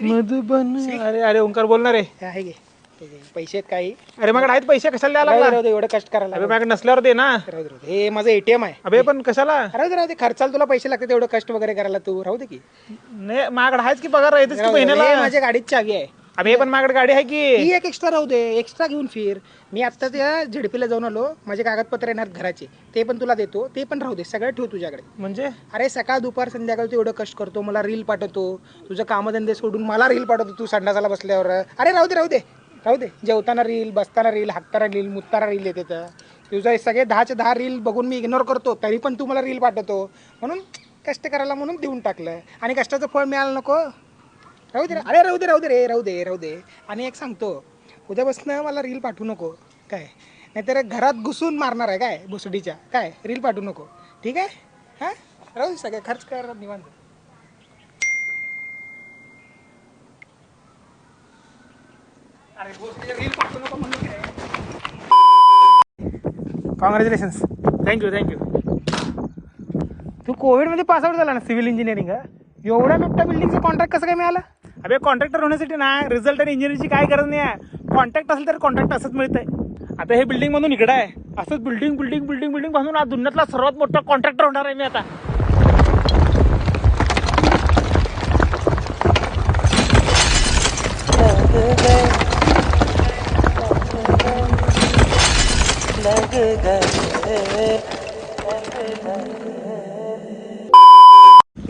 मधुबन अरे अरे ओंकार बोलणार आहे. हे आहे घे. पैसे आहेत काही. अरे मग आहेत पैसे कशाला द्यायला लागला राहू दे, एवढं कष्ट करायला अबे लागलं. माझ्याकडे नसल्यावर दे ना. राहू दे, राहू दे. हे माझं एटीएम आहे. अबे पण कशाला? राहू दे राहू दे. खर्चाला तुला पैसे लागतात एवढं कष्ट वगैरे करायला तू. राहू दे की. नाही माझ्याकडे आहेच की पगार येतेच की राहू दे. हे महिन्याला माझ्या गाडीत चावी आहे. अबे पण माझ्याकडे गाडी आहे की? ही एक एक्स्ट्रा राहू दे एक्स्ट्रा घेऊन फिर. मी आता त्या झेडपीला जाऊन आलो. माझे कागदपत्र येणार घराचे. ते पण तुला देतो. ते पण राहू दे. सगळं ठेव तुझ्याकडे. म्हणजे? अरे सकाळ दुपार संध्याकाळ तू एवढं कष्ट करतो. मला रील पाठवतो. तुझं कामधंदे सोडून मला रील पाठवतो तू संडासाला बसल्यावर. अरे राहू दे राहू दे. राहू दे. जेवताना रील बसताना रील हाकताना रील मुतताना रील येते तर. तुझं हे सगळे दहाचे दहा रील बघून मी इग्नोर करतो. तरी पण तू मला रील पाठवतो. म्हणून कष्ट करायला म्हणून देऊन टाकलं. आणि कष्टाचं फळ मिळालं नको. राहू दे रे. अरे राहू दे राहू दे रे राहू दे राहू दे. आणि एक सांगतो उद्यापासून मला रील पाठवू नको. काय? नाहीतर घरात घुसून मारणार आहे काय? भुसडीच्या. काय? रील पाठवू नको. ठीक आहे? हां? राहू दे सगळं. खर्च कर निवांत. अरे रील पाठवू नको म्हणून काय? कॉंग्रॅच्युलेशन्स थँक्यू थँक्यू तू कोविडमध्ये पासआउट झाला ना सिव्हिल इंजिनिअरिंग एवढ्या मोठ्या बिल्डिंगचा कॉन्ट्रॅक्ट कसं काय मिळाला? अबे कॉन्ट्रॅक्टर होण्यासाठी ना रिझल्ट आणि इंजिनिअरिंगची काय गरज नाही आहे. कॉन्ट्रॅक्ट असेल तर कॉन्ट्रॅक्ट असंच मिळतंय. आता हे बिल्डिंग मधून इकडं आहे. असंच बिल्डिंग बिल्डिंग बिल्डिंग बिल्डिंग बांधून आज दुनियातला सर्वात मोठा कॉन्ट्रॅक्टर होणार आहे मी आता.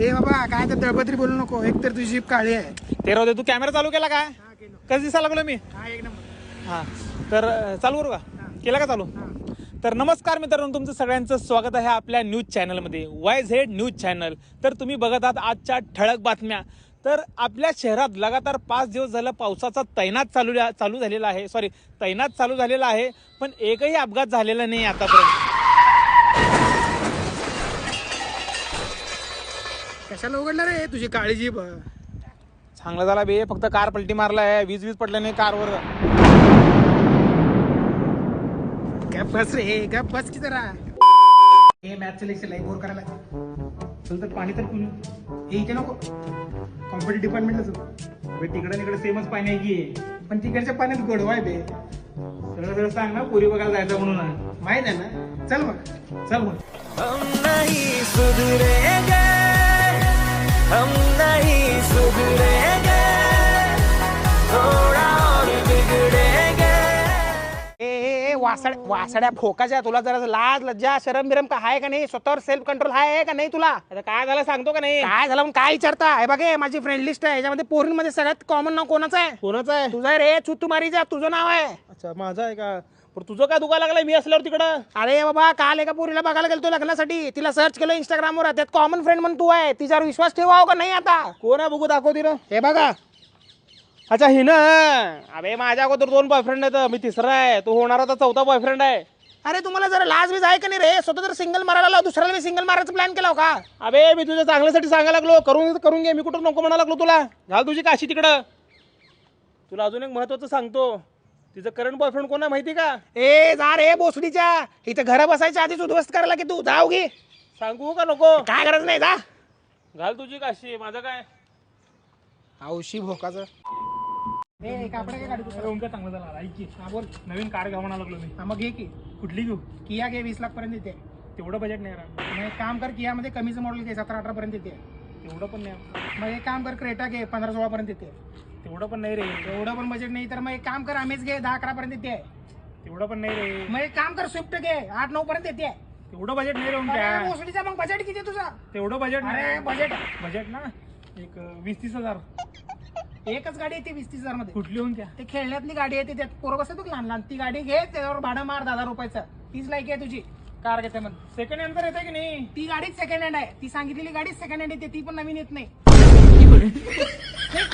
ए बाबा काय तर दळपत्री बोलू नको. एक तर तुझी जीप काळी आहे. ते राहू दे तू कॅमेरा चालू केला का कसं दिसायला लागलो मी? हा एक नंबर. हां. तर अ, चालू करू का? केला का चालू? तर नमस्कार मित्रांनो तुमचं सगळ्यांचं स्वागत आहे आपल्या न्यूज चॅनलमध्ये. Y Z news channel. तर तुम्ही बघत आहात आजच्या ठळक बातम्या. तर आपल्या शहरात लगातार पाच दिवस झालं पावसाचा तैनात चालू चालू झालेला आहे. सॉरी तैनात चालू झालेला आहे. पण एकही अपघात झालेला नाही आतापर्यंत. कशाला उघडलं रे तुझी काळी जीप चांगलं झाला बे फक्त कार पलटी मारला आहे वीज वीज पडल्या नाही कारवर. गप बस रे गप बस की जरा. हे मॅच सिलेक्शन आहे बोर करायला चल तर पाणी तर पिऊ हे इथे नको. कॉम्प्युटर डिपार्टमेंटला चल अबे तिकडे तिकडे सेमच पाणी आहे की. पण तिकडच्या पाण्यात गोडवा आहे बे. सगळं सगळं सांग ना पोरी बघायला जायचं म्हणून. माहीत आहे ना? चल मग. चल मग. हम नहीं सुधरेंगे हम नहीं सुधरेंगे थोड़ा और बिगड़ेंगे ए ए, ए वासड वासड्या फोकाच्या तुला जरा लाज लज्जा शरम बिरम का आहे का नाही स्वतःवर सेल्फ कंट्रोल आहे का नाही तुला आता काय झालं सांगतो का नाही काय झालं मग काय विचारता हे बघे माझी फ्रेंड लिस्ट आहे याच्यामध्ये पोरींमध्ये सगळ्यात कॉमन नाव कोणाचं आहे कोणाचं आहे तुझं आहे रे चुतुमारीचा तुझं नाव आहे अच्छा माझा आहे का पण तुझं काय दुखायला लागलाय? मी असल्यावर तिकडं. अरे बाबा काल एका पोरीला बघायला गेलो लग्नासाठी. तिला सर्च केलं इंस्टाग्रामवर त्यात कॉमन फ्रेंड म्हणून तू आहे. तिच्यावर विश्वास ठेवाव का नाही आता. कोण आहे बघू दाखव तिनं. हे बघा. अच्छा हिन. अबे माझ्या अगोदर दोन बॉयफ्रेंड आहेत. मी तिसरा आहे. तो होणार आता चौथा बॉयफ्रेंड आहे. अरे तुम्हाला जरा लाज बीज आहे का नाही रे? स्वतः जर सिंगल मारायला लाव दुसऱ्याला मी सिंगल मारायचा प्लॅन केला हो का? अबे मी तुझ्या चांगल्यासाठी सांगायला लागलो. करून करून घे. मी कुठं नको म्हणायला लागलो तुला. घाल तुझी काशी तिकडं. तुला अजून एक महत्वाचं सांगतो. तिचं करंट बॉयफ्रेंड कोण आहे माहिती का? ए जा रे बोसडीच्या. इथं घरा बसायच्या आधीच उद्ध्वस्त करायला की तू. जाऊ घे सांगू का नको? काय गरज नाही जा. घाल तुझी काशी माझं काय? औशी भोकाचं. ए कापड काय गाडी अरे चांगलं झालं ऐक की. हा बोल? नवीन कार घ्या म्हणायला लागलो मी. हा मग घे की. कुठली घेऊ? किया घे वीस लाख पर्यंत येते. तेवढं बजेट नाही राहणार. मग एक काम कर किया मध्ये कमीचं मॉडेल घे सतरा अठरा पर्यंत येते. तेवढं पण नाही. मग एक काम कर क्रेटा घे पंधरा सोळा पर्यंत येते. तेवढं पण नाही रे. एवढं पण बजेट नाही तर मग एक काम कर अमेज घे दहा अकरा पर्यंत येते. तेवढं पण नाही रे. मग एक काम कर स्विफ्ट घे आठ नऊ पर्यंत येते. तेवढं बजेट नाही रे ओंकार भोसडीचा मग बजेट किती तुझा? तेवढं बजेट अरे बजेट बजेट ना? एक वीस तीस हजार. एकच गाडी येते वीस तीस हजारमध्ये कुठली होऊन त्या ते खेळण्यातली गाडी येते त्यात पोरं बसत लहान लहान ती गाडी घे त्याच्यावर भाडं मार दहा हजार रुपयाचं. तीच लायकी आहे तुझी. कार घेते मध्ये सेकंड हँड तर येते की नाही? ती गाडीच सेकंड हँड आहे. ती सांगितलेली गाडीच सेकंड हँड येते ती पण नवीन येत नाही.